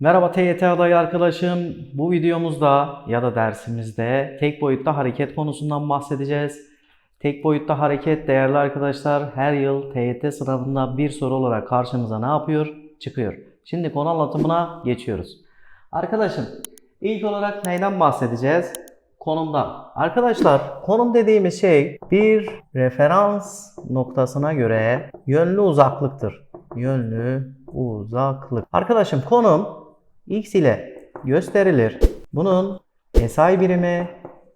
Merhaba TYT adayı arkadaşım. Bu videomuzda ya da dersimizde tek boyutta hareket konusundan bahsedeceğiz. Tek boyutta hareket değerli arkadaşlar her yıl TYT sınavında bir soru olarak karşımıza ne yapıyor? Çıkıyor. Şimdi konu anlatımına geçiyoruz. Arkadaşım ilk olarak neyden bahsedeceğiz? Konumdan. Arkadaşlar konum dediğimiz şey bir referans noktasına göre yönlü uzaklıktır. Yönlü uzaklık. Arkadaşım konum x ile gösterilir. Bunun SI birimi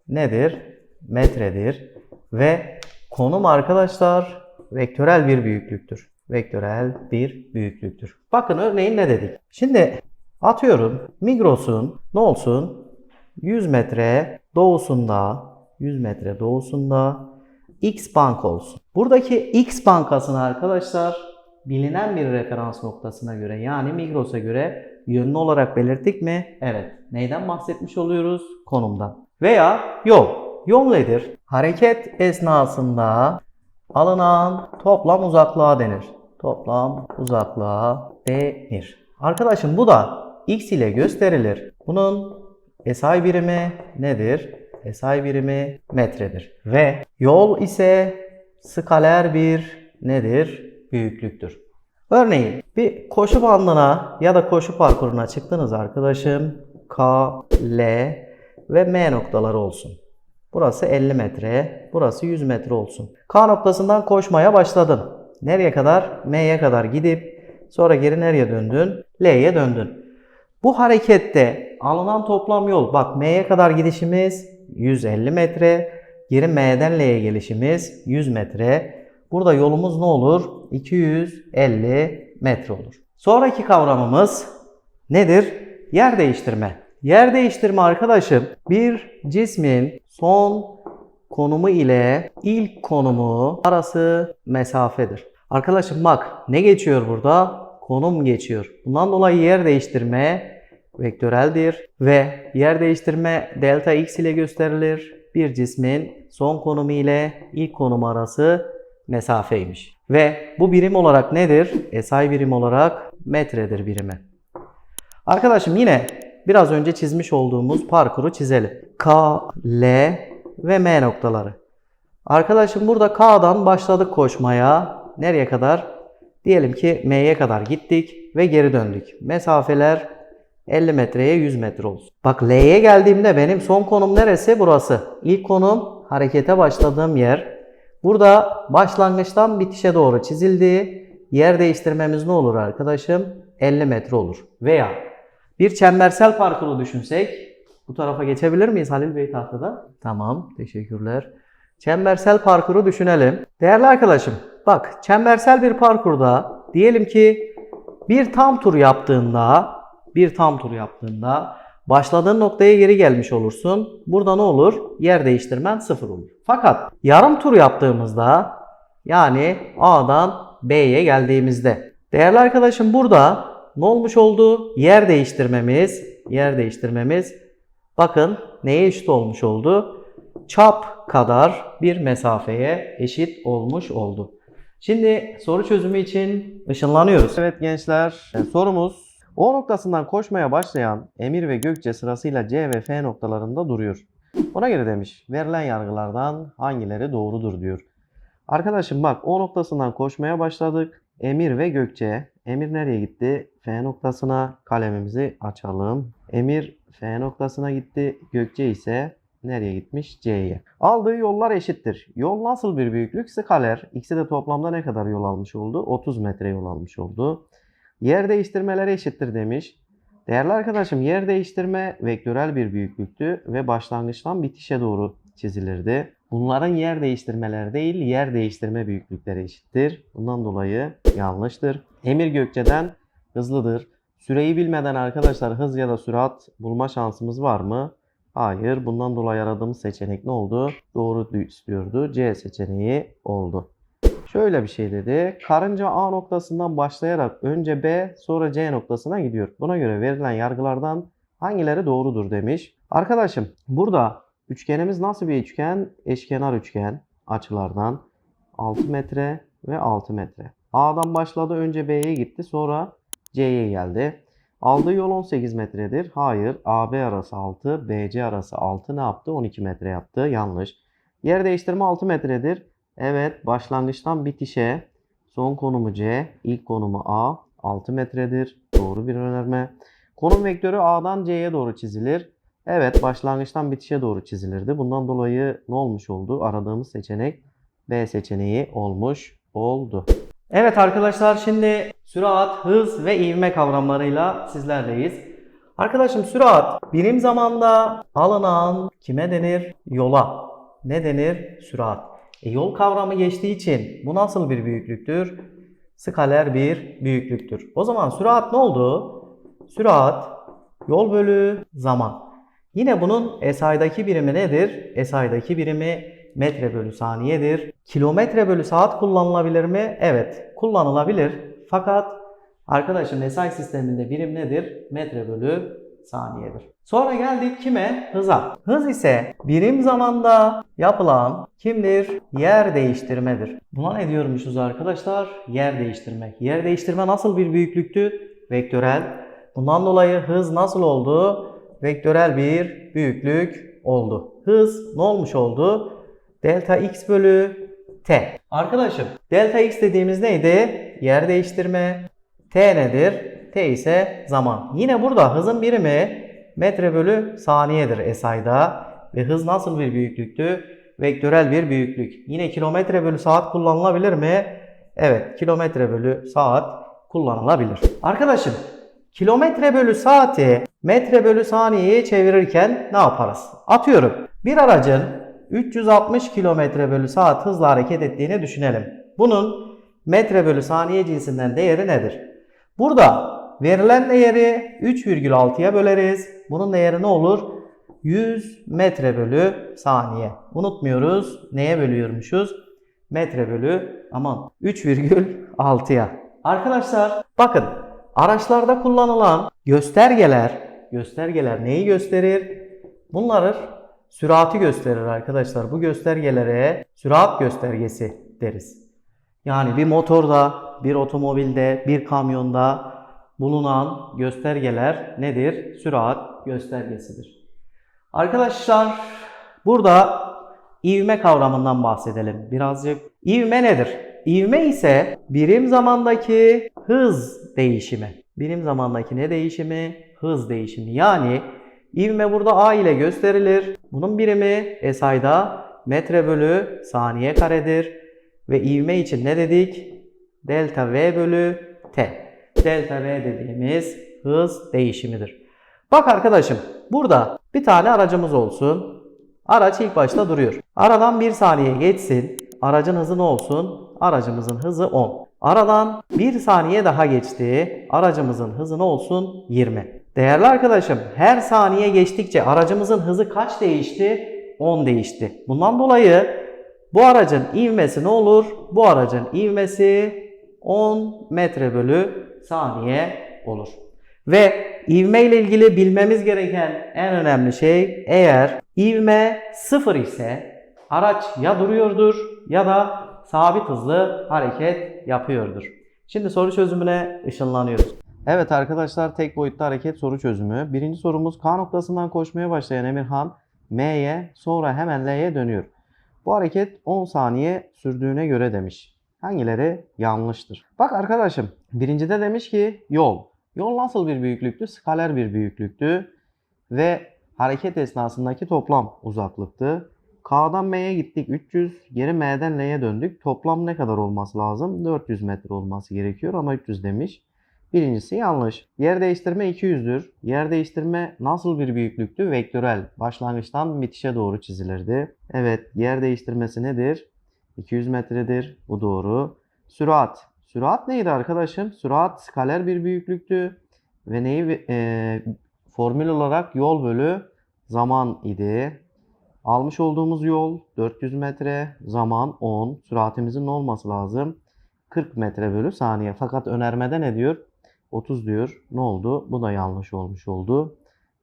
nedir? Metredir. Ve konum arkadaşlar vektörel bir büyüklüktür. Vektörel bir büyüklüktür. Bakın örneğin ne dedik? Şimdi atıyorum Migros'un ne olsun? 100 metre doğusunda 100 metre doğusunda X bank olsun. Buradaki X bankasını arkadaşlar bilinen bir referans noktasına göre yani Migros'a göre yönlü olarak belirttik mi? Evet. Neyden bahsetmiş oluyoruz? Konumdan. Veya yol. Yol nedir? Hareket esnasında alınan toplam uzaklığa denir. Toplam uzaklığa denir. Arkadaşım bu da x ile gösterilir. Bunun SI birimi nedir? SI birimi metredir. Ve yol ise skaler bir nedir? Büyüklüktür. Örneğin bir koşu bandına ya da koşu parkuruna çıktınız arkadaşım. K, L ve M noktaları olsun. Burası 50 metre, burası 100 metre olsun. K noktasından koşmaya başladın. Nereye kadar? M'ye kadar gidip sonra geri nereye döndün? L'ye döndün. Bu harekette alınan toplam yol, bak M'ye kadar gidişimiz 150 metre, geri M'den L'ye gelişimiz 100 metre. Burada yolumuz ne olur? 250 metre olur. Sonraki kavramımız nedir? Yer değiştirme. Yer değiştirme arkadaşım bir cismin son konumu ile ilk konumu arası mesafedir. Arkadaşım bak ne geçiyor burada? Konum geçiyor. Bundan dolayı yer değiştirme vektöreldir ve yer değiştirme delta x ile gösterilir. Bir cismin son konumu ile ilk konumu arası mesafeymiş. Ve bu birim olarak nedir? SI birim olarak metredir birimi. Arkadaşım yine biraz önce çizmiş olduğumuz parkuru çizelim. K, L ve M noktaları. Arkadaşım burada K'dan başladık koşmaya. Nereye kadar? Diyelim ki M'ye kadar gittik ve geri döndük. Mesafeler 50 metreye 100 metre olsun. Bak L'ye geldiğimde benim son konum neresi? Burası. İlk konum harekete başladığım yer. Burada başlangıçtan bitişe doğru çizildi. Yer değiştirmemiz ne olur arkadaşım? 50 metre olur. Veya bir çembersel parkuru düşünsek. Bu tarafa geçebilir miyiz Halil Bey tahtada? Tamam, teşekkürler. Çembersel parkuru düşünelim. Değerli arkadaşım, bak çembersel bir parkurda diyelim ki bir tam tur yaptığında, bir tam tur yaptığında başladığın noktaya geri gelmiş olursun. Burada ne olur? Yer değiştirmen sıfır olur. Fakat yarım tur yaptığımızda yani A'dan B'ye geldiğimizde değerli arkadaşım burada ne olmuş oldu? Yer değiştirmemiz, yer değiştirmemiz bakın neye eşit olmuş oldu? Çap kadar bir mesafeye eşit olmuş oldu. Şimdi soru çözümü için ışınlanıyoruz. Evet gençler sorumuz O noktasından koşmaya başlayan Emir ve Gökçe sırasıyla C ve F noktalarında duruyor. Ona göre demiş verilen yargılardan hangileri doğrudur diyor. Arkadaşım bak O noktasından koşmaya başladık. Emir ve Gökçe. Emir nereye gitti? F noktasına kalemimizi açalım. Emir F noktasına gitti. Gökçe ise nereye gitmiş? C'ye. Aldığı yollar eşittir. Yol nasıl bir büyüklük? Skaler. İkisi de toplamda ne kadar yol almış oldu? 30 metre yol almış oldu. Yer değiştirmeleri eşittir demiş. Değerli arkadaşım yer değiştirme vektörel bir büyüklüktü ve başlangıçtan bitişe doğru çizilirdi. Bunların yer değiştirmeleri değil, yer değiştirme büyüklükleri eşittir. Bundan dolayı yanlıştır. Emir Gökçe'den hızlıdır. Süreyi bilmeden arkadaşlar hız ya da sürat bulma şansımız var mı? Hayır. Bundan dolayı aradığımız seçenek ne oldu? Doğru istiyordu. C seçeneği oldu. Şöyle bir şey dedi. Karınca A noktasından başlayarak önce B sonra C noktasına gidiyor. Buna göre verilen yargılardan hangileri doğrudur demiş. Arkadaşım burada üçgenimiz nasıl bir üçgen? Eşkenar üçgen açılardan 6 metre ve 6 metre. A'dan başladı önce B'ye gitti sonra C'ye geldi. Aldığı yol 18 metredir. Hayır. AB arası 6, BC arası 6 ne yaptı? 12 metre yaptı. Yanlış. Yer değiştirme 6 metredir. Evet. Başlangıçtan bitişe son konumu C, ilk konumu A 6 metredir. Doğru bir önerme. Konum vektörü A'dan C'ye doğru çizilir. Evet. Başlangıçtan bitişe doğru çizilirdi. Bundan dolayı ne olmuş oldu? Aradığımız seçenek B seçeneği olmuş oldu. Evet arkadaşlar şimdi sürat, hız ve ivme kavramlarıyla sizlerleyiz. Arkadaşım sürat birim zamanda alınan kime denir? Yola. Ne denir? Sürat. E, yol kavramı geçtiği için bu nasıl bir büyüklüktür? Skaler bir büyüklüktür. O zaman sürat ne oldu? Sürat yol bölü zaman. Yine bunun SI'daki birimi nedir? SI'daki birimi metre bölü saniyedir. Kilometre bölü saat kullanılabilir mi? Evet, kullanılabilir. Fakat arkadaşım SI sisteminde birim nedir? Metre bölü saniyedir. Sonra geldik kime? Hıza. Hız ise birim zamanda yapılan kimdir? Yer değiştirmedir. Buna ne diyormuşuz arkadaşlar? Yer değiştirmek. Yer değiştirme nasıl bir büyüklüktü? Vektörel. Bundan dolayı hız nasıl oldu? Vektörel bir büyüklük oldu. Hız ne olmuş oldu? Delta x bölü t. Arkadaşım delta x dediğimiz neydi? Yer değiştirme. T nedir? T ise zaman. Yine burada hızın birimi metre bölü saniyedir SI'da. Ve hız nasıl bir büyüklüktü? Vektörel bir büyüklük. Yine kilometre bölü saat kullanılabilir mi? Evet kilometre bölü saat kullanılabilir. Arkadaşım kilometre bölü saati metre bölü saniyeye çevirirken ne yaparız? Atıyorum bir aracın 360 km bölü saat hızla hareket ettiğini düşünelim. Bunun metre bölü saniye cinsinden değeri nedir? Burada verilen değeri 3,6'ya böleriz. Bunun değeri ne olur? 100 metre bölü saniye. Unutmuyoruz. Neye bölüyormuşuz? Metre bölü aman 3,6'ya. Arkadaşlar bakın araçlarda kullanılan göstergeler göstergeler neyi gösterir? Bunları sürati gösterir arkadaşlar. Bu göstergelere sürat göstergesi deriz. Yani bir motorda, bir otomobilde, bir kamyonda bulunan göstergeler nedir? Sürat göstergesidir. Arkadaşlar burada ivme kavramından bahsedelim birazcık. İvme nedir? İvme ise birim zamandaki hız değişimi. Birim zamandaki ne değişimi? Hız değişimi. Yani ivme burada A ile gösterilir. Bunun birimi SI'da metre bölü saniye karedir. Ve ivme için ne dedik? Delta V bölü T. Delta V dediğimiz hız değişimidir. Bak arkadaşım burada bir tane aracımız olsun. Araç ilk başta duruyor. Aradan bir saniye geçsin. Aracın hızı ne olsun? Aracımızın hızı 10. Aradan bir saniye daha geçti. Aracımızın hızı ne olsun? 20. Değerli arkadaşım her saniye geçtikçe aracımızın hızı kaç değişti? 10 değişti. Bundan dolayı bu aracın ivmesi ne olur? Bu aracın ivmesi 10 metre bölü saniye olur. Ve ivme ile ilgili bilmemiz gereken en önemli şey eğer ivme sıfır ise araç ya duruyordur ya da sabit hızlı hareket yapıyordur. Şimdi soru çözümüne ışınlanıyoruz. Evet arkadaşlar tek boyutlu hareket soru çözümü. Birinci sorumuz K noktasından koşmaya başlayan Emirhan M'ye sonra hemen L'ye dönüyor. Bu hareket 10 saniye sürdüğüne göre demiş. Hangileri yanlıştır? Bak arkadaşım birincide demiş ki yol. Yol nasıl bir büyüklüktü? Skaler bir büyüklüktü. Ve hareket esnasındaki toplam uzaklıktı. K'dan M'ye gittik 300, geri M'den L'ye döndük. Toplam ne kadar olması lazım? 400 metre olması gerekiyor ama 300 demiş. Birincisi yanlış. Yer değiştirme 200'dür. Yer değiştirme nasıl bir büyüklüktü? Vektörel. Başlangıçtan bitişe doğru çizilirdi. Evet, yer değiştirmesi nedir? 200 metredir. Bu doğru. Sürat. Sürat neydi arkadaşım? Sürat skaler bir büyüklüktü. Ve neyi e, formül olarak yol bölü zaman idi. Almış olduğumuz yol 400 metre, zaman 10. Süratimizin ne olması lazım? 40 metre bölü saniye. Fakat önermede ne diyor? 30 diyor. Ne oldu? Bu da yanlış olmuş oldu.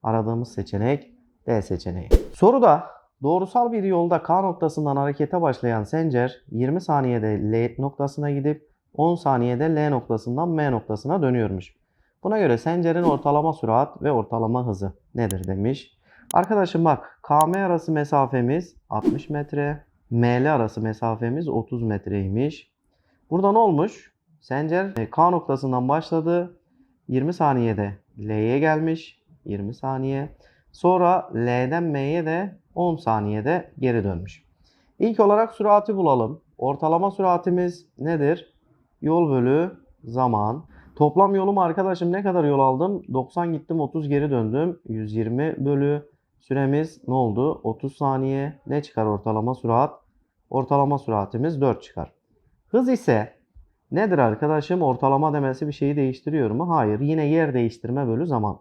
Aradığımız seçenek D seçeneği. Soruda doğrusal bir yolda K noktasından harekete başlayan Sencer 20 saniyede L noktasına gidip 10 saniyede L noktasından M noktasına dönüyormuş. Buna göre Sencer'in ortalama sürat ve ortalama hızı nedir demiş. Arkadaşım bak KM arası mesafemiz 60 metre. ML arası mesafemiz 30 metreymiş. Burada ne olmuş? Sencer e, K noktasından başladı. 20 saniyede L'ye gelmiş. 20 saniye. Sonra L'den M'ye de 10 saniyede geri dönmüş. İlk olarak sürati bulalım. Ortalama süratimiz nedir? Yol bölü zaman. Toplam yolum arkadaşım ne kadar yol aldım? 90 gittim 30 geri döndüm. 120 bölü süremiz ne oldu? 30 saniye. Ne çıkar ortalama sürat? Ortalama süratimiz 4 çıkar. Hız ise nedir arkadaşım? Ortalama demesi bir şeyi değiştiriyor mu? Hayır. Yine yer değiştirme bölü zaman.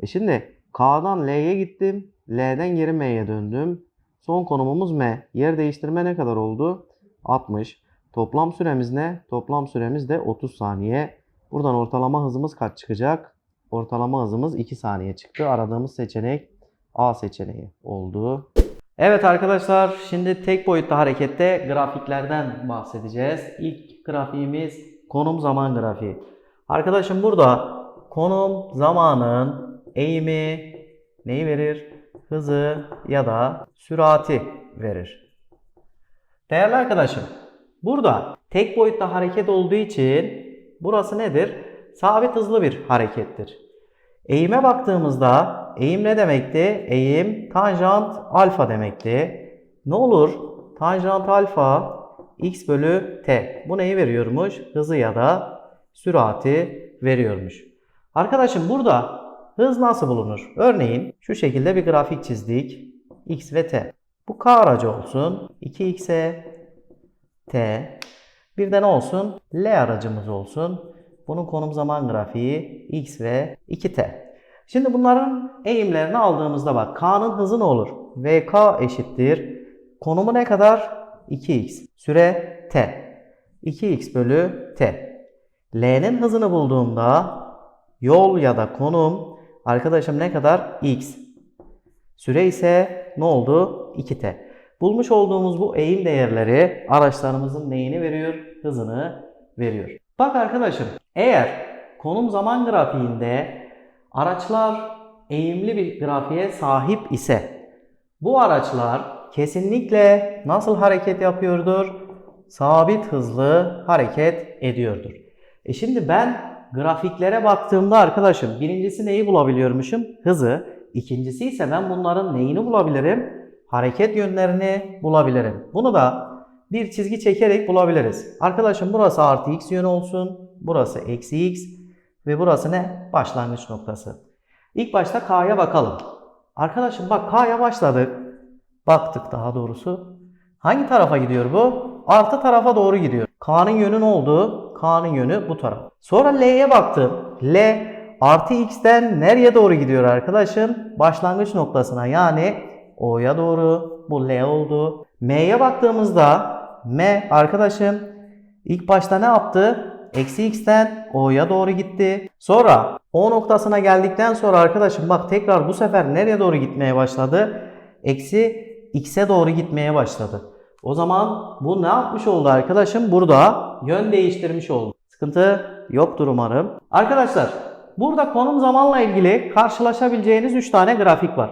E şimdi K'dan L'ye gittim. L'den geri M'ye döndüm. Son konumumuz M. Yer değiştirme ne kadar oldu? 60. Toplam süremiz ne? Toplam süremiz de 30 saniye. Buradan ortalama hızımız kaç çıkacak? Ortalama hızımız 2 saniye çıktı. Aradığımız seçenek A seçeneği oldu. Evet arkadaşlar şimdi tek boyutlu harekette grafiklerden bahsedeceğiz. İlk grafiğimiz konum zaman grafiği. Arkadaşım burada konum zamanın eğimi neyi verir? Hızı ya da sürati verir. Değerli arkadaşım burada tek boyutta hareket olduğu için burası nedir? Sabit hızlı bir harekettir. Eğime baktığımızda eğim ne demekti? Eğim tanjant alfa demekti. Ne olur? Tanjant alfa x bölü t. Bu neyi veriyormuş? Hızı ya da sürati veriyormuş. Arkadaşım burada hız nasıl bulunur? Örneğin şu şekilde bir grafik çizdik. x ve t. Bu k aracı olsun. 2x'e t. Bir de ne olsun? L aracımız olsun. Bunun konum zaman grafiği x ve 2t. Şimdi bunların eğimlerini aldığımızda bak k'nın hızı ne olur? vk eşittir. Konumu ne kadar? 2x. Süre t. 2x bölü t. L'nin hızını bulduğumda yol ya da konum arkadaşım ne kadar? x. Süre ise ne oldu? 2t. Bulmuş olduğumuz bu eğim değerleri araçlarımızın neyini veriyor? Hızını veriyor. Bak arkadaşım eğer konum zaman grafiğinde araçlar eğimli bir grafiğe sahip ise bu araçlar kesinlikle nasıl hareket yapıyordur? Sabit hızlı hareket ediyordur. E şimdi ben grafiklere baktığımda arkadaşım birincisi neyi bulabiliyormuşum? Hızı. İkincisi ise ben bunların neyini bulabilirim? Hareket yönlerini bulabilirim. Bunu da bir çizgi çekerek bulabiliriz. Arkadaşım burası artı x yönü olsun. Burası eksi x. Ve burası ne? Başlangıç noktası. İlk başta k'ya bakalım. Arkadaşım bak k'ya başladık. Baktık daha doğrusu. Hangi tarafa gidiyor bu? Artı tarafa doğru gidiyor. K'nın yönü ne oldu? K'nın yönü bu taraf. Sonra L'ye baktım. L artı x'ten nereye doğru gidiyor arkadaşım? Başlangıç noktasına yani O'ya doğru. Bu L oldu. M'ye baktığımızda M arkadaşım ilk başta ne yaptı? Eksi x'ten O'ya doğru gitti. Sonra O noktasına geldikten sonra arkadaşım bak tekrar bu sefer nereye doğru gitmeye başladı? Eksi x'e doğru gitmeye başladı. O zaman bu ne yapmış oldu arkadaşım? Burada yön değiştirmiş oldu. Sıkıntı yoktur umarım. Arkadaşlar burada konum zamanla ilgili karşılaşabileceğiniz 3 tane grafik var.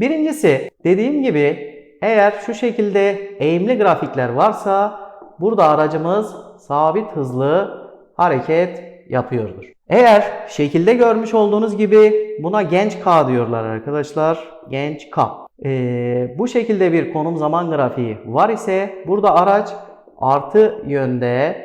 Birincisi dediğim gibi eğer şu şekilde eğimli grafikler varsa burada aracımız sabit hızlı hareket yapıyordur. Eğer şekilde görmüş olduğunuz gibi buna genç K diyorlar arkadaşlar. Genç K. Ee, bu şekilde bir konum zaman grafiği var ise burada araç artı yönde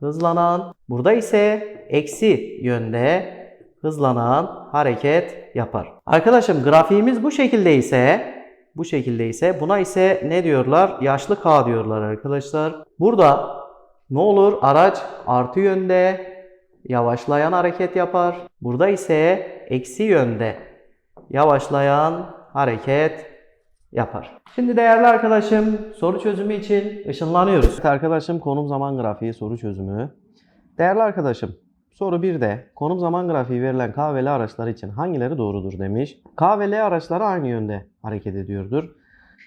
hızlanan, burada ise eksi yönde hızlanan hareket yapar. Arkadaşım grafiğimiz bu şekilde ise bu şekilde ise buna ise ne diyorlar? Yaşlı K diyorlar arkadaşlar. Burada ne olur? Araç artı yönde yavaşlayan hareket yapar. Burada ise eksi yönde yavaşlayan hareket yapar. Şimdi değerli arkadaşım soru çözümü için ışınlanıyoruz. Evet arkadaşım konum zaman grafiği soru çözümü. Değerli arkadaşım soru 1'de konum zaman grafiği verilen K ve L araçları için hangileri doğrudur demiş. K ve L araçları aynı yönde hareket ediyordur.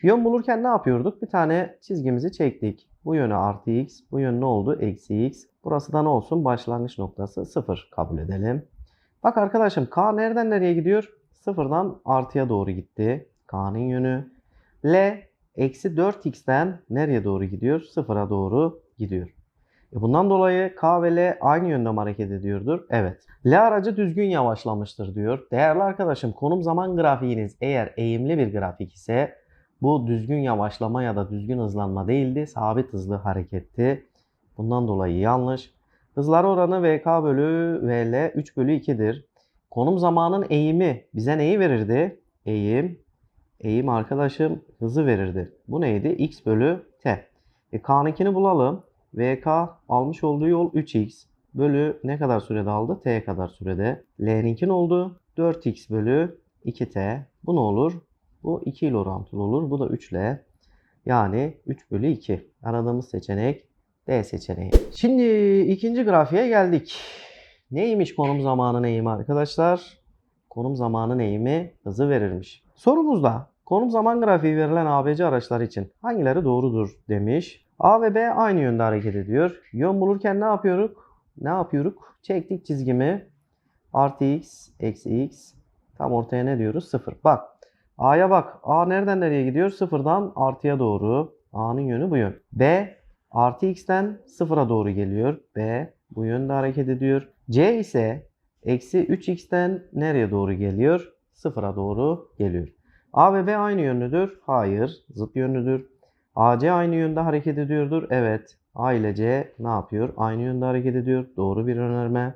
Yön bulurken ne yapıyorduk? Bir tane çizgimizi çektik. Bu yönü artı x, bu yön ne oldu? Eksi x. Burası da ne olsun? Başlangıç noktası 0 kabul edelim. Bak arkadaşım K nereden nereye gidiyor? Sıfırdan artıya doğru gitti. K'nın yönü. L eksi 4x'ten nereye doğru gidiyor? Sıfıra doğru gidiyor. E bundan dolayı K ve L aynı yönde mi hareket ediyordur? Evet. L aracı düzgün yavaşlamıştır diyor. Değerli arkadaşım konum zaman grafiğiniz eğer eğimli bir grafik ise bu düzgün yavaşlama ya da düzgün hızlanma değildi. Sabit hızlı hareketti. Bundan dolayı yanlış. Hızlar oranı VK bölü VL 3 bölü 2'dir. Konum zamanın eğimi bize neyi verirdi? Eğim. Eğim arkadaşım hızı verirdi. Bu neydi? X bölü T. E, K'nınkini bulalım. VK almış olduğu yol 3X bölü ne kadar sürede aldı? T kadar sürede. L'ninki ne oldu? 4X bölü 2T. Bu ne olur? Bu 2 ile orantılı olur. Bu da 3 ile. Yani 3 bölü 2. Aradığımız seçenek D seçeneği. Şimdi ikinci grafiğe geldik. Neymiş konum zamanı eğimi arkadaşlar? Konum zamanı eğimi hızı verirmiş. Sorumuzda konum zaman grafiği verilen ABC araçlar için hangileri doğrudur demiş. A ve B aynı yönde hareket ediyor. Yön bulurken ne yapıyoruz? Ne yapıyoruz? Çektik çizgimi. Artı x, eksi x. Tam ortaya ne diyoruz? 0. Bak. A'ya bak. A nereden nereye gidiyor? Sıfırdan artıya doğru. A'nın yönü bu yön. B artı x'ten sıfıra doğru geliyor. B bu yönde hareket ediyor. C ise eksi 3x'ten nereye doğru geliyor? Sıfıra doğru geliyor. A ve B aynı yönlüdür. Hayır. Zıt yönlüdür. AC aynı yönde hareket ediyordur. Evet. A ile C ne yapıyor? Aynı yönde hareket ediyor. Doğru bir önerme.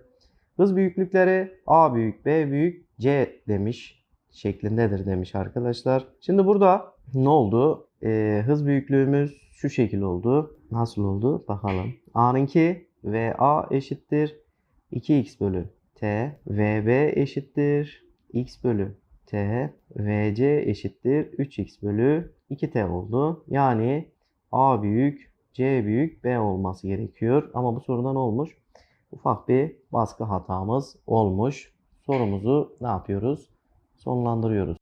Hız büyüklükleri A büyük, B büyük, C demiş şeklindedir demiş arkadaşlar. Şimdi burada ne oldu? Ee, hız büyüklüğümüz şu şekil oldu. Nasıl oldu? Bakalım. A'nınki VA eşittir 2x bölü T. VB eşittir x bölü T. VC eşittir 3x bölü 2T oldu. Yani A büyük, C büyük, B olması gerekiyor. Ama bu soruda ne olmuş? Ufak bir baskı hatamız olmuş. Sorumuzu ne yapıyoruz? Sonlandırıyoruz.